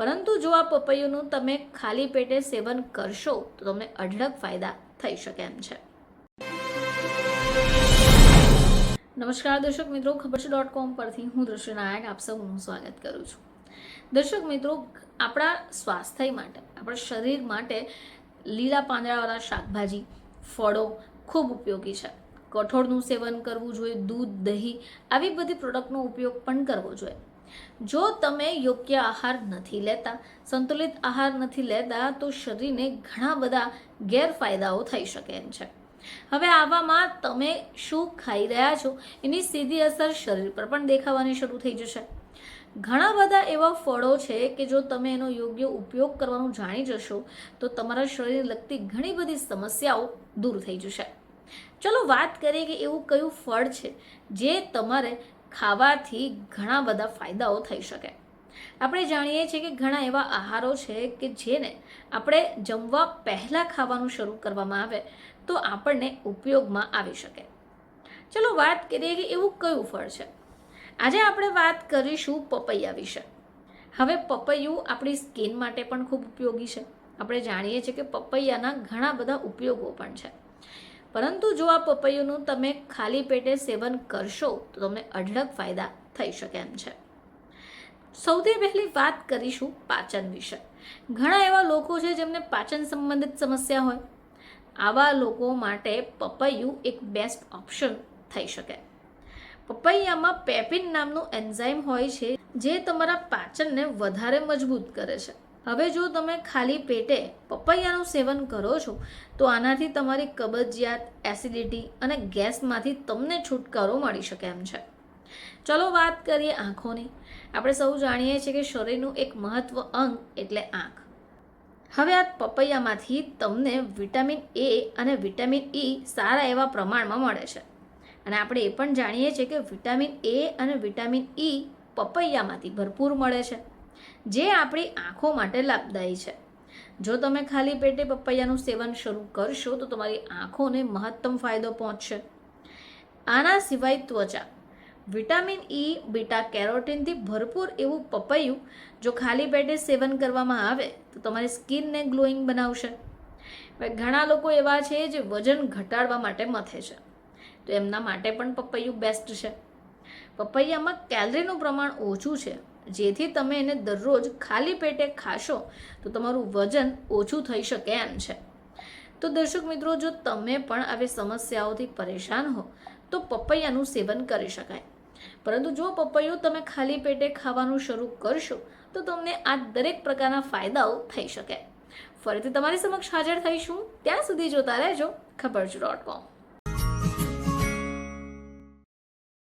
પરંતુ જો આ પપૈયુંનું તમે ખાલી પેટે સેવન કરશો, તો તમને અઢળક ફાયદા થઈ શકે એમ છે. નમસ્કાર દર્શક મિત્રો, ખબર છે. ડોટ કોમ પરથી હું દૃશ્ય નાયક, આપ સૌનું સ્વાગત કરું છું. દર્શક મિત્રો, આપણા સ્વાસ્થ્ય માટે, આપણા શરીર માટે લીલા પાંદડાવાળા શાકભાજી, ફળો ખૂબ ઉપયોગી છે. કઠોળનું સેવન કરવું જોઈએ, દૂધ, દહીં, આવી બધી પ્રોડક્ટનો ઉપયોગ પણ કરવો જોઈએ. જો તમે યોગ્ય આહાર નથી લેતા, સંતુલિત આહાર નથી લેતા, તો શરીરને ઘણા બધા ગેરફાયદાઓ થઈ શકે એમ છે. હવે આવામાં તમે શું ખાઈ રહ્યા છો, એની સીધી અસર શરીર પર પણ દેખાવાની શરૂ થઈ જશે. ઘણા બધા એવા ફળો છે કે જો તમે એનો યોગ્ય ઉપયોગ કરવાનું જાણી જશો, તો તમારા શરીરને લગતી ઘણી બધી સમસ્યાઓ દૂર થઈ જશે. ચલો વાત કરીએ કે એવું કયું ફળ છે, જે તમારે ખાવાથી ઘણા બધા ફાયદાઓ થઈ શકે. આપણે જાણીએ છીએ કે ઘણા એવા આહારો છે કે જેને આપણે જમવા પહેલાં ખાવાનું શરૂ કરવામાં આવે તો આપણને ઉપયોગમાં આવી શકે. ચલો વાત કરીએ કે એવું કયું ફળ છે. આજે આપણે વાત કરીશું પપૈયા વિશે. હવે પપૈયું આપણી સ્કિન માટે પણ ખૂબ ઉપયોગી છે. આપણે જાણીએ છીએ કે પપૈયાના ઘણા બધા ઉપયોગો પણ છે. પરંતુ જો આ પપૈયુંનું તમે ખાલી પેટે સેવન કરશો, તો તમને અઢળક ફાયદા થઈ શકે એમ છે. સૌથી પહેલી વાત કરીશું પાચન વિશે. ઘણા એવા લોકો છે જેમને પાચન સંબંધિત સમસ્યા હોય. આવા લોકો માટે પપૈયું એક બેસ્ટ ઓપ્શન થઈ શકે. પપૈયામાં પેપિન નામનું એન્ઝાઇમ હોય છે, જે તમારા પાચનને વધારે મજબૂત કરે છે. હવે જો તમે ખાલી પેટે પપૈયાનું સેવન કરો છો, તો આનાથી તમારી કબજિયાત એસિડિટી અને ગેસમાંથી તમને છુટકારો મળી શકે એમ છે. ચલો વાત કરીએ આંખોની. આપણે સૌ જાણીએ છીએ કે શરીરનું એક મહત્વ અંગ એટલે આંખ. હવે આ પપૈયામાંથી તમને વિટામિન એ અને વિટામિન ઈ સારા એવા પ્રમાણમાં મળે છે. અને આપણે એ પણ જાણીએ છીએ કે વિટામિન એ અને વિટામિન ઈ પપૈયામાંથી ભરપૂર મળે છે. જે આપણી આંખો માટે લાભદાયી છે. જો તમે ખાલી પેટે પપૈયાનું સેવન શરૂ કરશો, તો તમારી આંખોને મહત્તમ ફાયદો પહોંચશે. આના સિવાય ત્વચા. વિટામિન ઈ બીટા કેરોટીનથી ભરપૂર એવું પપૈયું જો ખાલી પેટે સેવન કરવામાં આવે, તો તમારી સ્કિનને ગ્લોઈંગ બનાવશે. ઘણા લોકો એવા છે જે વજન ઘટાડવા માટે મથે છે. તો એમના માટે પણ પપૈયું બેસ્ટ છે. પપૈયામાં કેલરીનું પ્રમાણ ઓછું છે. જેથી તમે એને દરરોજ ખાલી પેટે ખાશો, તો તમારું વજન ઓછું થઈ શકે એમ છે. તો દર્શક મિત્રો, જો તમે પણ આવી સમસ્યાઓથી પરેશાન હો, તો પપૈયાનું સેવન કરી શકાય. પરંતુ જો પપૈયું તમે ખાલી પેટે ખાવાનું શરૂ કરશો, તો તમને આ દરેક પ્રકારના ફાયદાઓ થઈ શકે. ફરીથી તમારી સમક્ષ હાજર થઈશું. ત્યાં સુધી જોતા રહેજો. ખબર ડોટ કોમ.